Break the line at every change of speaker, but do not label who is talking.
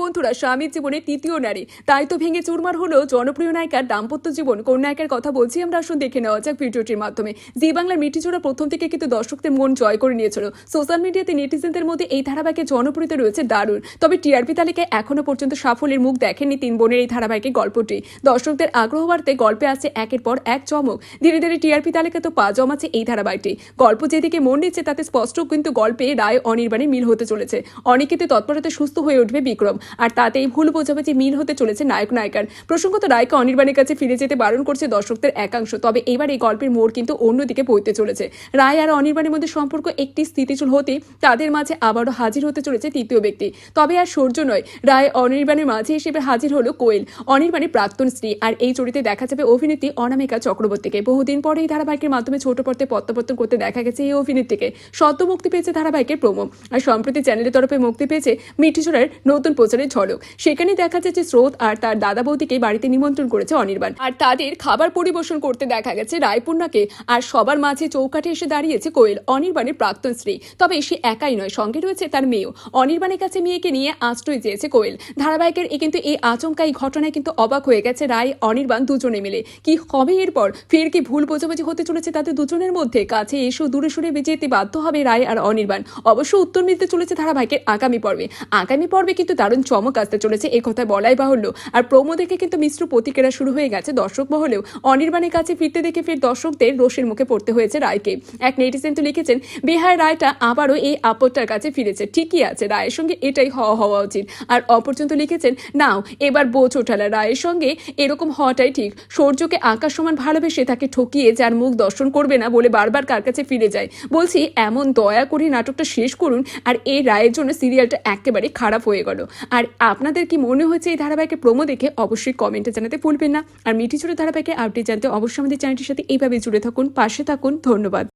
বন্ধুরা, স্বামীর জীবনে তৃতীয় নারী। তাই তো ভেঙে চুরমার হলো জনপ্রিয় নায়িকার দাম্পত্য জীবন। কোন নায়িকার কথা বলছি আমরা আসুন দেখে নেওয়া যাক ভিডিওটির মাধ্যমে। জি বাংলার মিটিচোড়া প্রথম থেকে কিন্তু দর্শকদের মন জয় করে নিয়েছিল। সোশ্যাল মিডিয়াতে নেটিজেনদের মধ্যে এই ধারাবাহিকের জনপ্রিয়তা রয়েছে দারুণ। তবে টিআরপি তালিকায় এখনও পর্যন্ত সাফল্যের মুখ দেখেনি তিন বোনের এই ধারাবাহিকের গল্পটি। দর্শকদের আগ্রহ বাড়তে গল্পে আছে একের পর এক চমক। ধীরে ধীরে টিআরপি তালিকা তো পা জমাচ্ছে এই ধারাবাহিকটি। গল্প যেদিকে মন নিচ্ছে তাতে স্পষ্ট কিন্তু গল্পে রায় অনির্বাণে মিল হতে চলেছে। অনেকেতে তৎপরতা সুস্থ হয়ে উঠবে বিক্রম। আর তাতেই ভুল বোঝাবুঝি মিল হতে চলেছে নায়ক নায়িকার। প্রসঙ্গত রায়কে অনির্বাণের কাছে ফিরে যেতে বারণ করছে দর্শকদের একাংশ, তবে এবার এই গল্পের মোড় কিন্তু অন্যদিকে বইতে চলেছে। রায় আর অনির্বাণের মধ্যে সম্পর্ক একটি স্থিতিশীল হতে তাদের মাঝে আবারও হাজির হতে চলেছে তৃতীয় ব্যক্তি। তবে আর সৌর্য নয়, রায় অনির্বাণের মাঝে হিসেবে হাজির হলো কোয়েল, অনির্বাণের প্রাক্তন স্ত্রী। আর এই চরিত্রে দেখা যাবে অভিনেত্রী অনামিকা চক্রবর্তীকে। বহুদিন পরে এই ধারাবাহিকের মাধ্যমে ছোট পর্দায় প্রত্যাবর্তন করতে দেখা গেছে এই অভিনেত্রীকে। সদ্য মুক্তি পেয়েছে ধারাবাহিকের প্রোমো। আর সম্প্রতি চ্যানেলের তরফে মুক্তি পেয়েছে মিঠিচুরার নতুন প্রচারের ঝলক। সেখানে দেখা যাচ্ছে স্রোত আর তার দাদা বৌদিকে বাড়িতে নিমন্ত্রণ করেছে অনির্বাণ। আর তাদের খাবার পরিবেশন করতে দেখা গেছে রায়পূর্ণাকে। আর সবার মাঝে চৌকাঠে এসে দাঁড়িয়েছে কোয়েল, অনির্বাণের প্রাক্তন স্ত্রী। তবে সে একাই নয়, সঙ্গে রয়েছে তার মেয়েও। অনির্বাণের কাছে মেয়েকে নিয়ে আশ্রয় চেয়েছে কোয়েল। ধারাবাহিকের এই কিন্তু এই আচমকা এই ঘটনায় কিন্তু অবাক হয়ে গেছে রায়, অনির্বাণ দুজনে মিলে। কি হবে এরপর? ফের কি ভুল বোঝাবুঝি হতে চলেছে তাদের দুজনের মধ্যে? কাছে এসেও দূরে সরে যেতে বাধ্য হবে রায় আর অনির্বাণ। অবশ্য উত্তর মিলতে চলেছে ধারাবাহিকের আগামী পর্বে। আগামী পর্বে কিন্তু দারুণ চমক আসতে চলেছে। এ কথা বলাই বাহুল্য। আর প্রোমো দেখে কিন্তু মিশ্র প্রতিক্রিয়া শুরু হয়ে গেছে। দর্শক মহলেও অনির্বাণের কাছে ফিরতে দেখে ফের দর্শকদের রোষের মুখে পড়তে হয়েছে রায়কে। এক নেটিজেন তো লিখেছেন, বিহার রায়টা আবারও এই আপদটার কাছে ফিরেছে। ঠিকই আছে, রায়ের সঙ্গে এটাই হওয়া হওয়া উচিত। আর অপরন্ত লিখেছেন, নাও, এবার বোঝ ওঠালা, রায়ের সঙ্গে এরকম হওয়াটাই ঠিক। সূর্যকে আকাশ সমান ভালোবেসে তাকে ঠকিয়ে যার মুখ দর্শন করবে না বলে বারবার কার কাছে ফিরে যায়। বলছি, এমন দয়া করে নাটকটা শেষ করুন। আর এই রায়ের জন্য সিরিয়ালটা একেবারে খারাপ হয়ে গেল। আর আপনাদের কি মনে হচ্ছে এই ধারাবাহিকের প্রোমো দেখে? অবশ্যই কমেন্টে জানাতে ভুলবেন না। আর মিঠি ছোটো ধারাবাহিকের আপডেট জানতে অবশ্যই আমাদের চ্যানেলটির সাথে এইভাবে জুড়ে থাকুন, পাশে থাকুন। ধন্যবাদ।